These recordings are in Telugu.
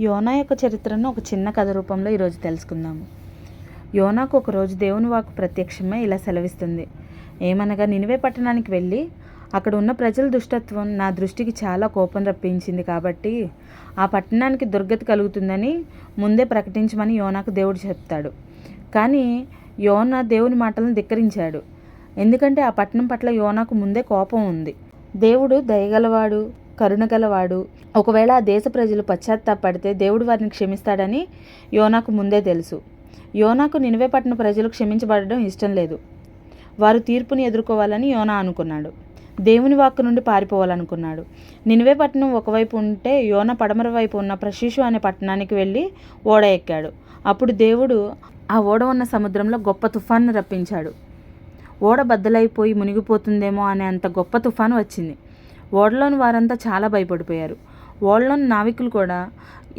యోనా యొక్క చరిత్రను ఒక చిన్న కథ రూపంలో ఈరోజు తెలుసుకుందాము. యోనాకు ఒకరోజు దేవుని వాకు ప్రత్యక్షమే ఇలా సెలవిస్తుంది. ఏమనగా నినివే పట్టణానికి వెళ్ళి అక్కడ ఉన్న ప్రజల దుష్టత్వం నా దృష్టికి చాలా కోపం రప్పించింది కాబట్టి ఆ పట్టణానికి దుర్గతి కలుగుతుందని ముందే ప్రకటించమని యోనాకు దేవుడు చెప్తాడు. కానీ యోన దేవుని మాటలను ధిక్కరించాడు. ఎందుకంటే ఆ పట్టణం పట్ల యోనాకు ముందే కోపం ఉంది. దేవుడు దయగలవాడు కరుణగలవాడు ఒకవేళ ఆ దేశ ప్రజలు పశ్చాత్తాపడితే దేవుడు వారిని క్షమిస్తాడని యోనాకు ముందే తెలుసు. యోనాకు నినివే పట్టణ ప్రజలు క్షమించబడడం ఇష్టం లేదు. వారు తీర్పుని ఎదుర్కోవాలని యోనా అనుకున్నాడు. దేవుని వాక్కు నుండి పారిపోవాలనుకున్నాడు. నినివే పట్టణం ఒకవైపు ఉంటే యోన పడమర వైపు ఉన్న ప్రశీషు అనే పట్టణానికి వెళ్ళి ఓడ ఎక్కాడు. అప్పుడు దేవుడు ఆ ఓడ ఉన్న సముద్రంలో గొప్ప తుఫాన్ను రప్పించాడు. ఓడ బద్దలైపోయి మునిగిపోతుందేమో అనే అంత గొప్ప తుఫాను వచ్చింది. ఓడలోని వారంతా చాలా భయపడిపోయారు. ఓడలోని నావికులు కూడా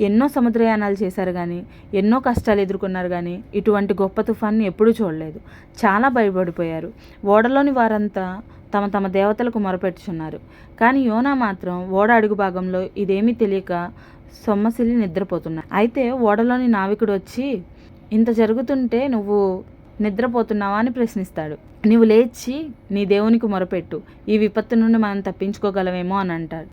ఎన్నో సముద్రయానాలు చేశారు కానీ ఎన్నో కష్టాలు ఎదుర్కొన్నారు కానీ ఇటువంటి గొప్ప తుఫాన్ని ఎప్పుడూ చూడలేదు. చాలా భయపడిపోయారు. ఓడలోని వారంతా తమ తమ దేవతలకు మొరపెట్టుచున్నారు. కానీ యోనా మాత్రం ఓడ అడుగు భాగంలో ఇదేమీ తెలియక సొమ్మసిల్లి నిద్రపోతున్నా అయితే ఓడలోని నావికుడు వచ్చి ఇంత జరుగుతుంటే నువ్వు నిద్రపోతున్నావా అని ప్రశ్నిస్తాడు. నీవు లేచి నీ దేవునికి మొరపెట్టు. ఈ విపత్తు నుండి మనం తప్పించుకోగలమేమో అని అంటాడు.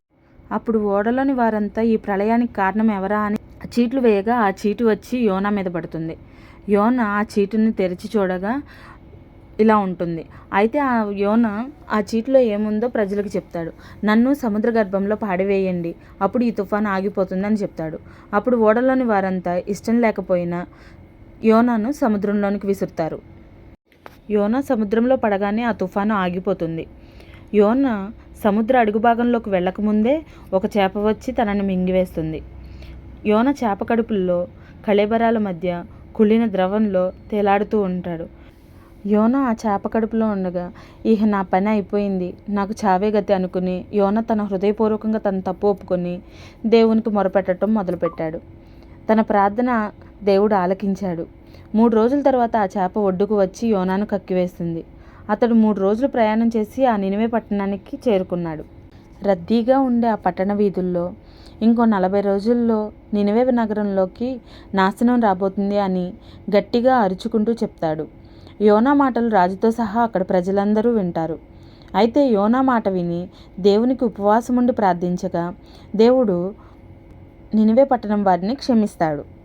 అప్పుడు ఓడలోని వారంతా ఈ ప్రళయానికి కారణం ఎవరా అని చీట్లు వేయగా ఆ చీటు వచ్చి యోనా మీద పడుతుంది. యోన ఆ చీటుని తెరిచి చూడగా ఇలా ఉంటుంది. అయితే ఆ యోన ఆ చీటిలో ఏముందో ప్రజలకు చెప్తాడు. నన్ను సముద్ర గర్భంలో పాడివేయండి. అప్పుడు ఈ తుఫాను ఆగిపోతుందని చెప్తాడు. అప్పుడు ఓడలోని వారంతా ఇష్టం లేకపోయినా యోనాను సముద్రంలోనికి విసురుతారు. యోనా సముద్రంలో పడగానే ఆ తుఫాను ఆగిపోతుంది. యోన సముద్ర అడుగు భాగంలోకి వెళ్ళకముందే ఒక చేప వచ్చి తనని మింగివేస్తుంది. యోన చేప కడుపుల్లో కళేబరాల మధ్య కుళ్ళిన ద్రవంలో తేలాడుతూ ఉంటాడు. యోన ఆ చేప కడుపులో ఉండగా ఇహ నా పని అయిపోయింది. నాకు చావే గతి అనుకుని యోన తన హృదయపూర్వకంగా తన తప్పు ఒప్పుకొని దేవునికి మొరపెట్టడం మొదలుపెట్టాడు. తన ప్రార్థన దేవుడు ఆలకించాడు. మూడు రోజుల తర్వాత ఆ చేప ఒడ్డుకు వచ్చి యోనాను కక్కివేస్తుంది అతడు మూడు రోజులు ప్రయాణం చేసి ఆ నినివే పట్టణానికి చేరుకున్నాడు. రద్దీగా ఉండే ఆ పట్టణ వీధుల్లో ఇంకో నలభై రోజుల్లో నినివే నగరంలోకి నాశనం రాబోతుంది అని గట్టిగా అరుచుకుంటూ చెప్తాడు. యోనా మాటలు రాజుతో సహా అక్కడ ప్రజలందరూ వింటారు. అయితే యోనా మాట విని దేవునికి ఉపవాసముండి ప్రార్థించగా దేవుడు నినివే పట్టణం వారిని క్షమిస్తాడు.